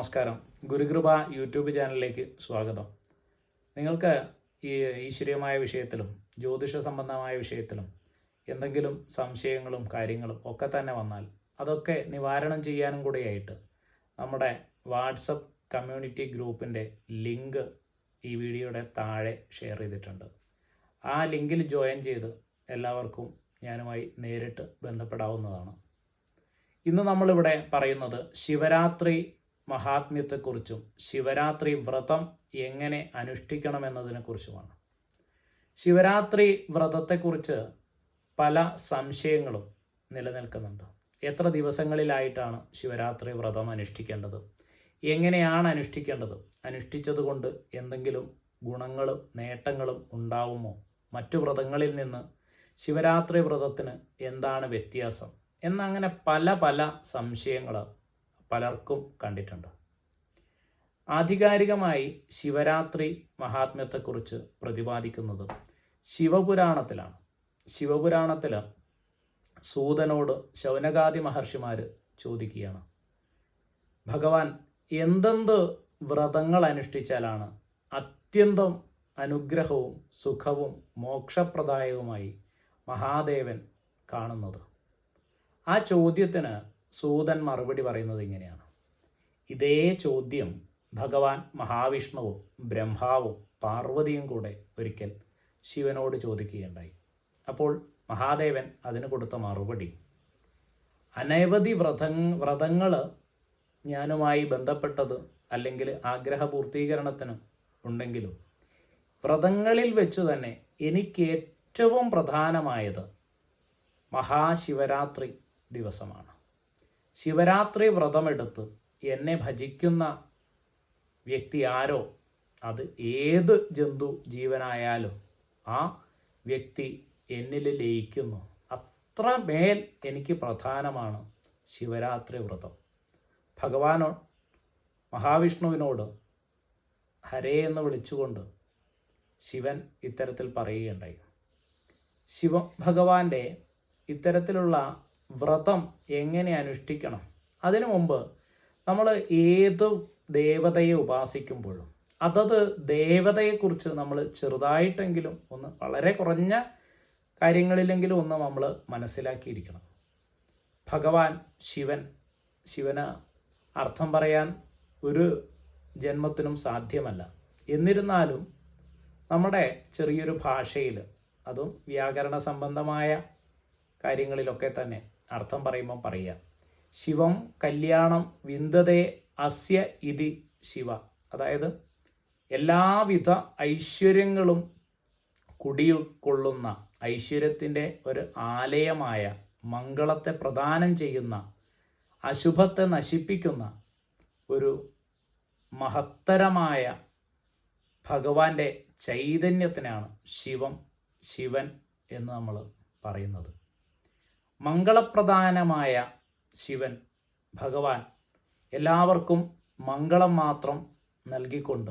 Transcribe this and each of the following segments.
നമസ്കാരം. ഗുരുകൃപ യൂട്യൂബ് ചാനലിലേക്ക് സ്വാഗതം. നിങ്ങൾക്ക് ഈ ഈശ്വരീയമായ വിഷയത്തിലും ജ്യോതിഷ സംബന്ധമായ വിഷയത്തിലും എന്തെങ്കിലും സംശയങ്ങളും കാര്യങ്ങളും ഒക്കെ തന്നെ വന്നാൽ അതൊക്കെ നിവാരണം ചെയ്യാനും കൂടിയായിട്ട് നമ്മുടെ വാട്സപ്പ് കമ്മ്യൂണിറ്റി ഗ്രൂപ്പിന്റെ ലിങ്ക് ഈ വീഡിയോയുടെ താഴെ ഷെയർ ചെയ്തിട്ടുണ്ട്. ആ ലിങ്കിൽ ജോയിൻ ചെയ്ത് എല്ലാവർക്കും ഞാനുമായി നേരിട്ട് ബന്ധപ്പെടാവുന്നതാണ്. ഇന്ന് നമ്മളിവിടെ പറയുന്നത് ശിവരാത്രി മഹാത്മ്യത്തെക്കുറിച്ചും ശിവരാത്രി വ്രതം എങ്ങനെ അനുഷ്ഠിക്കണമെന്നതിനെക്കുറിച്ചുമാണ്. ശിവരാത്രി വ്രതത്തെക്കുറിച്ച് പല സംശയങ്ങളും നിലനിൽക്കുന്നുണ്ട്. എത്ര ദിവസങ്ങളിലായിട്ടാണ് ശിവരാത്രി വ്രതം അനുഷ്ഠിക്കേണ്ടത്? എങ്ങനെയാണ് അനുഷ്ഠിക്കേണ്ടത്? അനുഷ്ഠിച്ചത് കൊണ്ട് എന്തെങ്കിലും ഗുണങ്ങളും നേട്ടങ്ങളും ഉണ്ടാവുമോ? മറ്റു വ്രതങ്ങളിൽ നിന്ന് ശിവരാത്രി വ്രതത്തിന് എന്താണ് വ്യത്യാസം? എന്നങ്ങനെ പല പല സംശയങ്ങൾ പലർക്കും കണ്ടിട്ടുണ്ട്. ആധികാരികമായി ശിവരാത്രി മഹാത്മ്യത്തെക്കുറിച്ച് പ്രതിപാദിക്കുന്നത് ശിവപുരാണത്തിലാണ്. ശിവപുരാണത്തിൽ സൂതനോട് ശൗനകാദി മഹർഷിമാർ ചോദിക്കുകയാണ്. ഭഗവാൻ എന്തെന്ത് വ്രതങ്ങൾ അനുഷ്ഠിച്ചാലാണ് അത്യന്തം അനുഗ്രഹവും സുഖവും മോക്ഷപ്രദായവുമായി മഹാദേവൻ കാണുന്നത്? ആ ചോദ്യത്തിന് സൂതൻ മറുപടി പറയുന്നത് ഇങ്ങനെയാണ്. ഇതേ ചോദ്യം ഭഗവാൻ മഹാവിഷ്ണുവും ബ്രഹ്മാവും പാർവതിയും കൂടെ ഒരിക്കൽ ശിവനോട് ചോദിക്കുകയുണ്ടായി. അപ്പോൾ മഹാദേവൻ അതിന് കൊടുത്ത മറുപടി അനവധി വ്രത വ്രതങ്ങൾ ഞാനുമായി ബന്ധപ്പെട്ടത് അല്ലെങ്കിൽ ആഗ്രഹപൂർത്തീകരണത്തിന് ഉണ്ടെങ്കിലും വ്രതങ്ങളിൽ വെച്ച് തന്നെ എനിക്ക് ഏറ്റവും പ്രധാനമായത് മഹാശിവരാത്രി ദിവസമാണ്. ശിവരാത്രി വ്രതമെടുത്ത് എന്നെ ഭജിക്കുന്ന വ്യക്തി ആരോ? അത് ഏത് ജന്തു ജീവനായാലും ആ വ്യക്തി എന്നിൽ ലയിക്കുന്നു. അത്ര മേൽ എനിക്ക് പ്രധാനമാണ് ശിവരാത്രി വ്രതം. ഭഗവാനോ മഹാവിഷ്ണുവിനോട് ഹരേ എന്ന് വിളിച്ചുകൊണ്ട് ശിവൻ ഇത്തരത്തിൽ പറയുകയുണ്ടായി. ശിവ ഭഗവാന്റെ ഇത്തരത്തിലുള്ള വ്രതം എങ്ങനെ അനുഷ്ഠിക്കണം? അതിനു മുമ്പ് നമ്മൾ ഏത് ദേവതയെ ഉപാസിക്കുമ്പോഴും അതത് ദേവതയെക്കുറിച്ച് നമ്മൾ ചെറുതായിട്ടെങ്കിലും ഒന്ന് വളരെ കുറഞ്ഞ കാര്യങ്ങളിലെങ്കിലും ഒന്ന് നമ്മൾ മനസ്സിലാക്കിയിരിക്കണം. ഭഗവാൻ ശിവൻ ശിവന് അർത്ഥം പറയാൻ ഒരു ജന്മത്തിനും സാധ്യമല്ല. എന്നിരുന്നാലും നമ്മുടെ ചെറിയൊരു ഭാഷയിൽ അതും വ്യാകരണ സംബന്ധമായ കാര്യങ്ങളിലൊക്കെ തന്നെ അർത്ഥം പറയുമ്പോൾ പറയുക. ശിവം കല്യാണം വിന്ദതേ അസ്യ ഇതി ശിവ. അതായത് എല്ലാവിധ ഐശ്വര്യങ്ങളും കുടികൊള്ളുന്ന ഐശ്വര്യത്തിന്റെ ഒരു ആലയമായ മംഗളത്തെ പ്രദാനം ചെയ്യുന്ന അശുഭത്തെ നശിപ്പിക്കുന്ന ഒരു മഹത്തരമായ ഭഗവാന്റെ ചൈതന്യത്തിനാണ് ശിവം ശിവൻ എന്ന് നമ്മൾ പറയുന്നത്. മംഗളപ്രധാനമായ ശിവൻ ഭഗവാൻ എല്ലാവർക്കും മംഗളം മാത്രം നൽകിക്കൊണ്ട്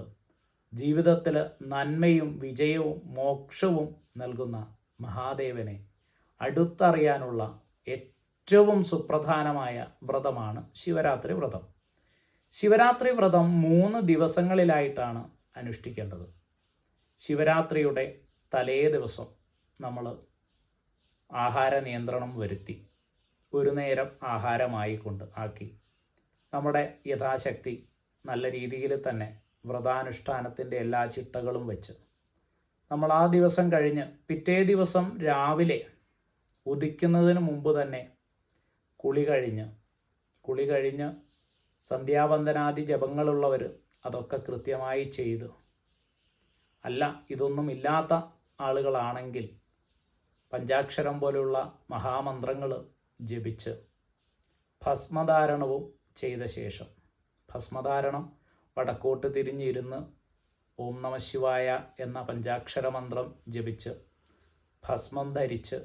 ജീവിതത്തിൽ നന്മയും വിജയവും മോക്ഷവും നൽകുന്ന മഹാദേവനെ അടുത്തറിയാനുള്ള ഏറ്റവും സുപ്രധാനമായ വ്രതമാണ് ശിവരാത്രി വ്രതം. ശിവരാത്രി വ്രതം മൂന്ന് ദിവസങ്ങളിലായിട്ടാണ് അനുഷ്ഠിക്കേണ്ടത്. ശിവരാത്രിയുടെ തലേ ദിവസം നമ്മൾ ആഹാര നിയന്ത്രണം വരുത്തി. ഒരു നേരം ആഹാരമായി ആഹാരമായിക്കൊണ്ട് ആക്കി. നമ്മുടെ യഥാശക്തി നല്ല രീതിയിൽ തന്നെ വ്രതാനുഷ്ഠാനത്തിന്റെ എല്ലാ ചിട്ടകളും വെച്ച്. നമ്മൾ ആ ദിവസം കഴിഞ്ഞ് പിറ്റേ ദിവസം രാവിലെ ഉദിക്കുന്നതിന് മുമ്പ് തന്നെ കുളി കഴിഞ്ഞ് കുളി കഴിഞ്ഞ് സന്ധ്യാവന്ദനാദി ജപങ്ങളുള്ളവർ അതൊക്കെ കൃത്യമായി ചെയ്തു. അല്ല ഇതൊന്നും ഇല്ലാത്ത ആളുകളാണെങ്കിൽ പഞ്ചാക്ഷരം പോലുള്ള മഹാമന്ത്രങ്ങൾ ജപിച്ച് ഭസ്മധാരണവും ചെയ്ത ശേഷം ഭസ്മധാരണം വടക്കോട്ട് തിരിഞ്ഞിരുന്ന് ഓം നമ ശിവായ എന്ന പഞ്ചാക്ഷര മന്ത്രം ജപിച്ച് ഭസ്മം ധരിച്ച്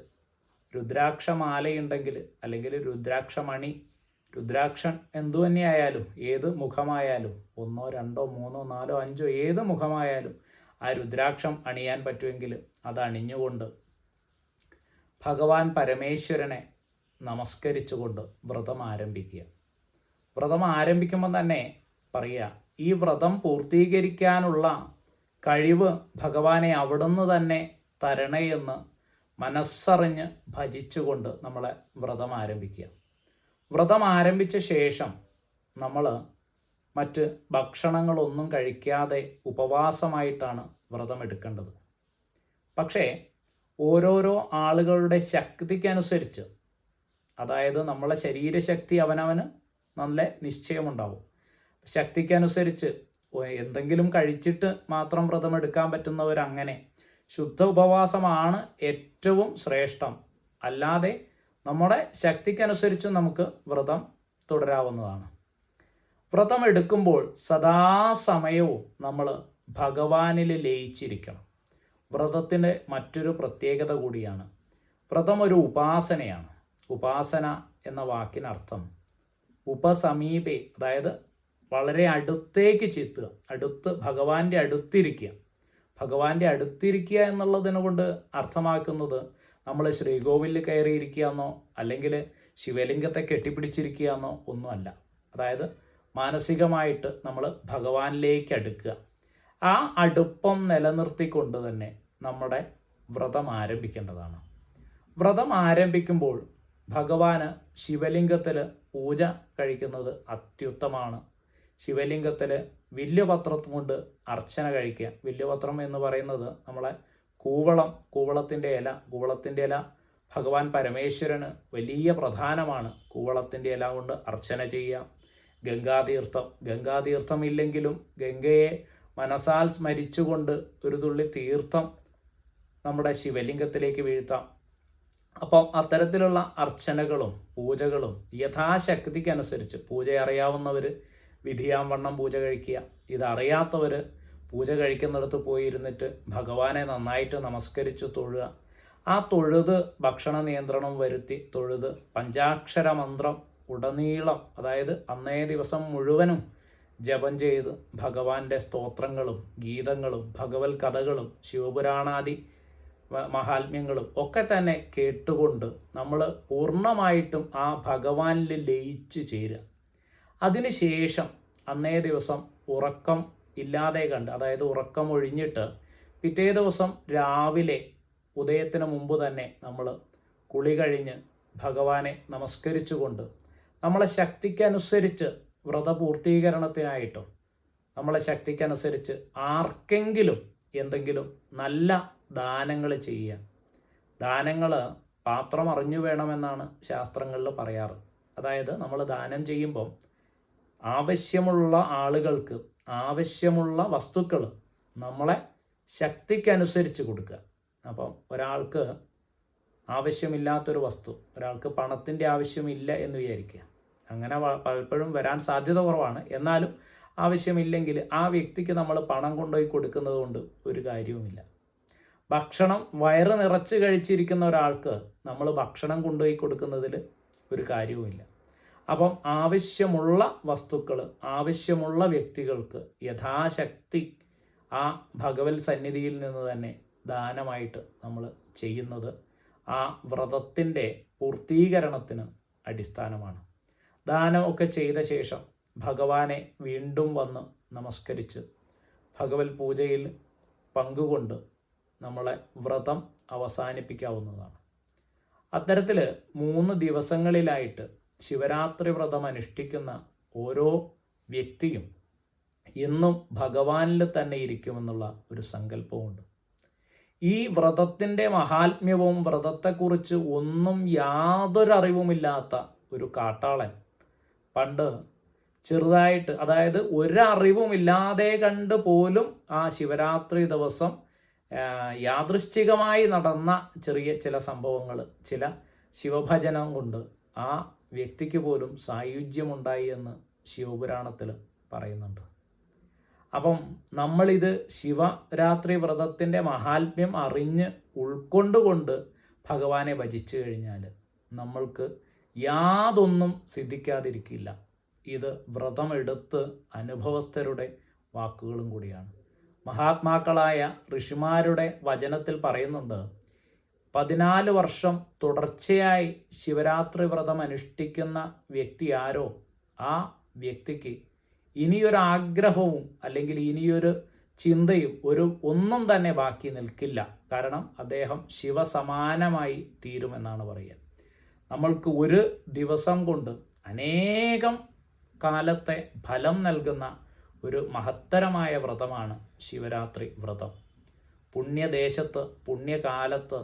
രുദ്രാക്ഷമാലയുണ്ടെങ്കിൽ അല്ലെങ്കിൽ രുദ്രാക്ഷമണി രുദ്രാക്ഷൻ എന്തു തന്നെയായാലും ഏത് മുഖമായാലും ഒന്നോ രണ്ടോ മൂന്നോ നാലോ അഞ്ചോ ഏത് മുഖമായാലും ആ രുദ്രാക്ഷം അണിയാൻ പറ്റുമെങ്കിൽ അത് അണിഞ്ഞുകൊണ്ട് ഭഗവാൻ പരമേശ്വരനെ നമസ്കരിച്ചുകൊണ്ട് വ്രതം ആരംഭിക്കുക. വ്രതം ആരംഭിക്കുമ്പോൾ തന്നെ പറയുക ഈ വ്രതം പൂർത്തീകരിക്കാനുള്ള കഴിവ് ഭഗവാനെ അവിടുന്ന് തന്നെ തരണയെന്ന് മനസ്സറിഞ്ഞ് ഭജിച്ചുകൊണ്ട് നമ്മളെ വ്രതം ആരംഭിക്കുക. വ്രതം ആരംഭിച്ച ശേഷം നമ്മൾ മറ്റ് ഭക്ഷണങ്ങളൊന്നും കഴിക്കാതെ ഉപവാസമായിട്ടാണ് വ്രതം എടുക്കേണ്ടത്. പക്ഷേ ഓരോരോ ആളുകളുടെ ശക്തിക്കനുസരിച്ച് അതായത് നമ്മളെ ശരീരശക്തി അവനവന് നല്ല നിശ്ചയമുണ്ടാവും. ശക്തിക്കനുസരിച്ച് എന്തെങ്കിലും കഴിച്ചിട്ട് മാത്രം വ്രതം എടുക്കാൻ പറ്റുന്നവരങ്ങനെ ശുദ്ധ ഉപവാസമാണ് ഏറ്റവും ശ്രേഷ്ഠം. അല്ലാതെ നമ്മുടെ ശക്തിക്കനുസരിച്ച് നമുക്ക് വ്രതം തുടരാവുന്നതാണ്. വ്രതം എടുക്കുമ്പോൾ സദാസമയവും നമ്മൾ ഭഗവാനിൽ ലയിച്ചിരിക്കണം. വ്രതത്തിന്റെ മറ്റൊരു പ്രത്യേകത കൂടിയാണ്. വ്രതം ഒരു ഉപാസനയാണ്. ഉപാസന എന്ന വാക്കിനർത്ഥം ഉപസമീപേ അതായത് വളരെ അടുത്തേക്ക് ചെത്തുക അടുത്ത് ഭഗവാന്റെ അടുത്തിരിക്കുക. ഭഗവാന്റെ അടുത്തിരിക്കുക എന്നുള്ളതിനെ കൊണ്ട് അർത്ഥമാക്കുന്നത് നമ്മൾ ശ്രീകോവിലിൽ കയറിയിരിക്കുക എന്നോ അല്ലെങ്കിൽ ശിവലിംഗത്തെ കെട്ടിപ്പിടിച്ചിരിക്കുക എന്നോ ഒന്നുമല്ല. അതായത് മാനസികമായിട്ട് നമ്മൾ ഭഗവാനിലേക്ക് അടുക്കുക. ആ അടുപ്പം നിലനിർത്തിക്കൊണ്ട് തന്നെ നമ്മുടെ വ്രതം ആരംഭിക്കേണ്ടതാണ്. വ്രതം ആരംഭിക്കുമ്പോൾ ഭഗവാന് ശിവലിംഗത്തിൽ പൂജ കഴിക്കുന്നത് അത്യുത്തമാണ്. ശിവലിംഗത്തിൽ വില്യപത്രം കൊണ്ട് അർച്ചന കഴിക്കുക. വില്യപത്രം എന്ന് പറയുന്നത് നമ്മളെ കൂവളം കൂവളത്തിന്റെ ഇല. കൂവളത്തിന്റെ ഇല ഭഗവാൻ പരമേശ്വരന് വലിയ പ്രധാനമാണ്. കൂവളത്തിന്റെ ഇല കൊണ്ട് അർച്ചന ചെയ്യുക. ഗംഗാതീർത്ഥം. ഗംഗാതീർത്ഥം ഇല്ലെങ്കിലും ഗംഗയെ മനസാൽ സ്മരിച്ചുകൊണ്ട് ഒരു തുള്ളി തീർത്ഥം നമ്മുടെ ശിവലിംഗത്തിലേക്ക് വീഴ്ത്താം. അപ്പം അത്തരത്തിലുള്ള അർച്ചനകളും പൂജകളും യഥാശക്തിക്കനുസരിച്ച് പൂജ അറിയാവുന്നവർ വിധിയാം വണ്ണം പൂജ കഴിക്കുക. ഇതറിയാത്തവർ പൂജ കഴിക്കുന്നിടത്ത് പോയിരുന്നിട്ട് ഭഗവാനെ നന്നായിട്ട് നമസ്കരിച്ച് തൊഴുക. ആ തൊഴുത് ഭക്ഷണ നിയന്ത്രണം വരുത്തി തൊഴുത് പഞ്ചാക്ഷര മന്ത്രം ഉടനീളം അതായത് അന്നേ ദിവസം മുഴുവനും ജപം ചെയ്ത് ഭഗവാന്റെ സ്തോത്രങ്ങളും ഗീതങ്ങളും ഭഗവത് കഥകളും ശിവപുരാണാദി മഹാത്മ്യങ്ങളും ഒക്കെ തന്നെ കേട്ടുകൊണ്ട് നമ്മൾ പൂർണമായിട്ടും ആ ഭഗവാനിൽ ലയിച്ച് ചേരുക. അതിനുശേഷം അന്നേ ദിവസം ഉറക്കം ഇല്ലാതെ കണ്ട് അതായത് ഉറക്കം ഒഴിഞ്ഞിട്ട് പിറ്റേ ദിവസം രാവിലെ ഉദയത്തിന് മുമ്പ് തന്നെ നമ്മൾ കുളി കഴിഞ്ഞ് ഭഗവാനെ നമസ്കരിച്ചുകൊണ്ട് നമ്മളെ ശക്തിക്കനുസരിച്ച് വ്രതപൂർത്തീകരണത്തിനായിട്ടും നമ്മളെ ശക്തിക്കനുസരിച്ച് ആർക്കെങ്കിലും എന്തെങ്കിലും നല്ല ദാനങ്ങൾ ചെയ്യുക. ദാനങ്ങൾ പാത്രം അറിഞ്ഞു വേണമെന്നാണ് ശാസ്ത്രങ്ങളിൽ പറയാറ്. അതായത് നമ്മൾ ദാനം ചെയ്യുമ്പം ആവശ്യമുള്ള ആളുകൾക്ക് ആവശ്യമുള്ള വസ്തുക്കൾ നമ്മളെ ശക്തിക്കനുസരിച്ച് കൊടുക്കുക. അപ്പം ഒരാൾക്ക് ആവശ്യമില്ലാത്തൊരു വസ്തു ഒരാൾക്ക് പണത്തിന്റെ ആവശ്യമില്ല എന്ന് വിചാരിക്കുക. അങ്ങനെ പലപ്പോഴും വരാൻ സാധ്യത കുറവാണ്. എന്നാലും ആവശ്യമില്ലെങ്കിൽ ആ വ്യക്തിക്ക് നമ്മൾ പണം കൊണ്ടുപോയി കൊടുക്കുന്നത് കൊണ്ട് ഒരു കാര്യവുമില്ല. ഭക്ഷണം വയറ് നിറച്ച് കഴിച്ചിരിക്കുന്ന ഒരാൾക്ക് നമ്മൾ ഭക്ഷണം കൊണ്ടുപോയി കൊടുക്കുന്നതിൽ ഒരു കാര്യവുമില്ല. അപ്പം ആവശ്യമുള്ള വസ്തുക്കൾ ആവശ്യമുള്ള വ്യക്തികൾക്ക് യഥാശക്തി ആ ഭഗവത് സന്നിധിയിൽ നിന്ന് തന്നെ ദാനമായിട്ട് നമ്മൾ ചെയ്യുന്നത് ആ വ്രതത്തിന്റെ പൂർത്തീകരണത്തിന് അടിസ്ഥാനമാണ്. ദാനമൊക്കെ ചെയ്ത ശേഷം ഭഗവാനെ വീണ്ടും വന്ന് നമസ്കരിച്ച് ഭഗവത് പൂജയിൽ പങ്കുകൊണ്ട് നമ്മളെ വ്രതം അവസാനിപ്പിക്കാവുന്നതാണ്. അത്തരത്തിൽ മൂന്ന് ദിവസങ്ങളിലായിട്ട് ശിവരാത്രി വ്രതം അനുഷ്ഠിക്കുന്ന ഓരോ വ്യക്തിയും എന്നും ഭഗവാനിൽ തന്നെ ഇരിക്കുമെന്നുള്ള ഒരു സങ്കല്പമുണ്ട് ഈ വ്രതത്തിന്റെ മഹാത്മ്യവും വ്രതത്തെക്കുറിച്ച് ഒന്നും യാതൊരറിവുമില്ലാത്ത ഒരു കാട്ടാളൻ പണ്ട് ചെറുതായിട്ട് അതായത് ഒരറിവുമില്ലാതെ കണ്ട് പോലും ആ ശിവരാത്രി ദിവസം യാദൃശ്ചികമായി നടന്ന ചെറിയ ചില സംഭവങ്ങൾ ചില ശിവഭജനം കൊണ്ട് ആ വ്യക്തിക്ക് പോലും സായുജ്യമുണ്ടായി എന്ന് ശിവപുരാണത്തിൽ പറയുന്നുണ്ട്. അപ്പം നമ്മളിത് ശിവരാത്രി വ്രതത്തിന്റെ മഹാത്മ്യം അറിഞ്ഞ് ഉൾക്കൊണ്ടുകൊണ്ട് ഭഗവാനെ ഭജിച്ചു കഴിഞ്ഞാൽ നമ്മൾക്ക് യാതൊന്നും സിദ്ധിക്കാതിരിക്കില്ല. ഇത് വ്രതമെടുത്ത് അനുഭവസ്ഥരുടെ വാക്കുകളും കൂടിയാണ്. മഹാത്മാക്കളായ ഋഷിമാരുടെ വചനത്തിൽ പറയുന്നുണ്ട് പതിനാല് വർഷം തുടർച്ചയായി ശിവരാത്രി വ്രതം അനുഷ്ഠിക്കുന്ന വ്യക്തി ആരോ? ആ വ്യക്തിക്ക് ഇനിയൊരു ആഗ്രഹവും അല്ലെങ്കിൽ ഇനിയൊരു ചിന്തയും ഒരു ഒന്നും തന്നെ ബാക്കി നിൽക്കില്ല. കാരണം അദ്ദേഹം ശിവസമാനമായി തീരുമെന്നാണ് പറയുക. നമ്മൾക്ക് ഒരു ദിവസം കൊണ്ട് അനേകം കാലത്തെ ഫലം നൽകുന്ന ഒരു മഹത്തരമായ വ്രതമാണ് ശിവരാത്രി വ്രതം. പുണ്യദേശത്ത് പുണ്യകാലത്ത്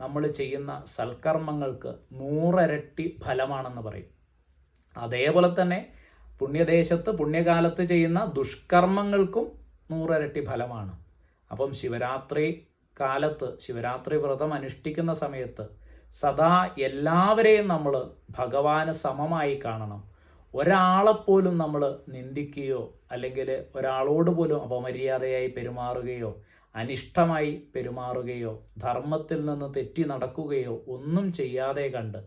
നമ്മൾ ചെയ്യുന്ന സൽക്കർമ്മങ്ങൾക്ക് നൂറരട്ടി ഫലമാണെന്ന് പറയും. അതേപോലെ തന്നെ പുണ്യദേശത്ത് പുണ്യകാലത്ത് ചെയ്യുന്ന ദുഷ്കർമ്മങ്ങൾക്കും നൂറരട്ടി ഫലമാണ്. അപ്പം ശിവരാത്രി കാലത്ത് ശിവരാത്രി വ്രതം അനുഷ്ഠിക്കുന്ന സമയത്ത് സദാ എല്ലാവരെയും നമ്മൾ ഭഗവാന് സമമായി കാണണം. ഒരാളെപ്പോലും നമ്മൾ നിന്ദിക്കുകയോ അല്ലെങ്കിൽ ഒരാളോട് പോലും അപമര്യാദയായി പെരുമാറുകയോ അനിഷ്ടമായി പെരുമാറുകയോ ധർമ്മത്തിൽ നിന്ന് തെറ്റി നടക്കുകയോ ഒന്നും ചെയ്യാതെ കണ്ട്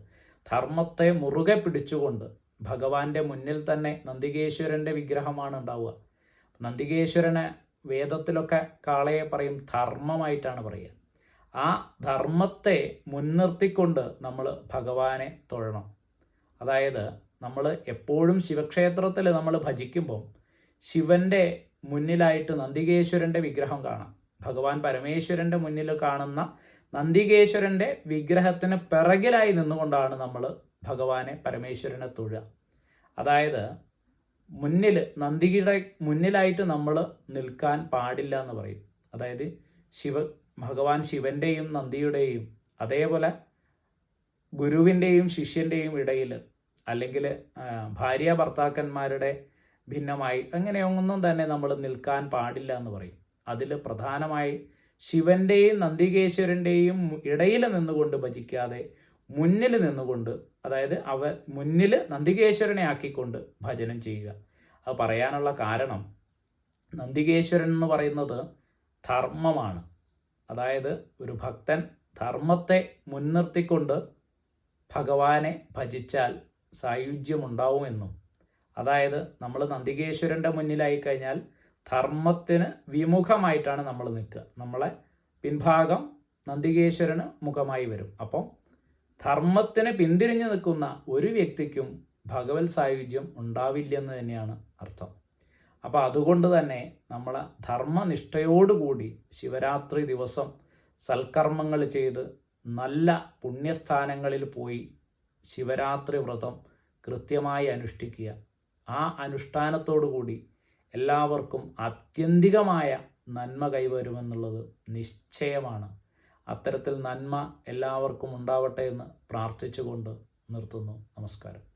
ധർമ്മത്തെ മുറുകെ പിടിച്ചുകൊണ്ട് ഭഗവാന്റെ മുന്നിൽ തന്നെ നന്ദികേശ്വരന്റെ വിഗ്രഹമാണ് ഉണ്ടാവുക. നന്ദികേശ്വരനെ വേദത്തിലൊക്കെ കാളയെ പറയും ധർമ്മമായിട്ടാണ് പറയുക. ആ ധർമ്മത്തെ മുൻനിർത്തിക്കൊണ്ട് നമ്മൾ ഭഗവാനെ തൊഴണം. അതായത് നമ്മൾ എപ്പോഴും ശിവക്ഷേത്രത്തിൽ നമ്മൾ ഭജിക്കുമ്പോൾ ശിവന്റെ മുന്നിലായിട്ട് നന്ദികേശ്വരന്റെ വിഗ്രഹം കാണാം. ഭഗവാൻ പരമേശ്വരന്റെ മുന്നിൽ കാണുന്ന നന്ദികേശ്വരന്റെ വിഗ്രഹത്തിന് പിറകിലായി നിന്നുകൊണ്ടാണ് നമ്മൾ ഭഗവാനെ പരമേശ്വരനെ തൊഴുക. അതായത് മുന്നിൽ നന്ദിയുടെ മുന്നിലായിട്ട് നമ്മൾ നിൽക്കാൻ പാടില്ല എന്ന് പറയും. അതായത് ശിവ ഭഗവാൻ ശിവന്റെയും നന്ദിയുടെയും അതേപോലെ ഗുരുവിന്റെയും ശിഷ്യന്റെയും ഇടയിൽ അല്ലെങ്കിൽ ഭാര്യ ഭർത്താക്കന്മാരുടെ ഭിന്നമായി അങ്ങനെയൊന്നും തന്നെ നമ്മൾ നിൽക്കാൻ പാടില്ല എന്ന് പറയും. അതിൽ പ്രധാനമായി ശിവന്റെയും നന്ദികേശ്വരന്റെയും ഇടയിൽ നിന്നുകൊണ്ട് ഭജിക്കാതെ മുന്നിൽ നിന്നുകൊണ്ട് അതായത് അവ മുന്നിൽ നന്ദികേശ്വരനെ ആക്കിക്കൊണ്ട് ഭജനം ചെയ്യുക. അത് പറയാനുള്ള കാരണം നന്ദികേശ്വരൻ എന്ന് പറയുന്നത് ധർമ്മമാണ്. അതായത് ഒരു ഭക്തൻ ധർമ്മത്തെ മുൻനിർത്തിക്കൊണ്ട് ഭഗവാനെ ഭജിച്ചാൽ സായുജ്യമുണ്ടാവുമെന്നും. അതായത് നമ്മൾ നന്ദികേശ്വരന്റെ മുന്നിലായി കഴിഞ്ഞാൽ ധർമ്മത്തിന് വിമുഖമായിട്ടാണ് നമ്മൾ നിൽക്കുക. നമ്മളെ പിൻഭാഗം നന്ദികേശ്വരന് മുഖമായി വരും. അപ്പം ധർമ്മത്തിന് പിന്തിരിഞ്ഞു നിൽക്കുന്ന ഒരു വ്യക്തിക്കും ഭഗവത് സായുജ്യം ഉണ്ടാവില്ലെന്ന് തന്നെയാണ് അർത്ഥം. അപ്പോൾ അതുകൊണ്ട് തന്നെ നമ്മൾ ധർമ്മനിഷ്ഠയോടുകൂടി ശിവരാത്രി ദിവസം സൽക്കർമ്മങ്ങൾ ചെയ്ത് നല്ല പുണ്യസ്ഥാനങ്ങളിൽ പോയി ശിവരാത്രി വ്രതം കൃത്യമായി അനുഷ്ഠിക്കുക. ആ അനുഷ്ഠാനത്തോടു കൂടി എല്ലാവർക്കും ആത്യന്തികമായ നന്മ കൈവരുമെന്നുള്ളത് നിശ്ചയമാണ്. അത്തരത്തിൽ നന്മ എല്ലാവർക്കും ഉണ്ടാവട്ടെ എന്ന് പ്രാർത്ഥിച്ചുകൊണ്ട് നിർത്തുന്നു. നമസ്കാരം.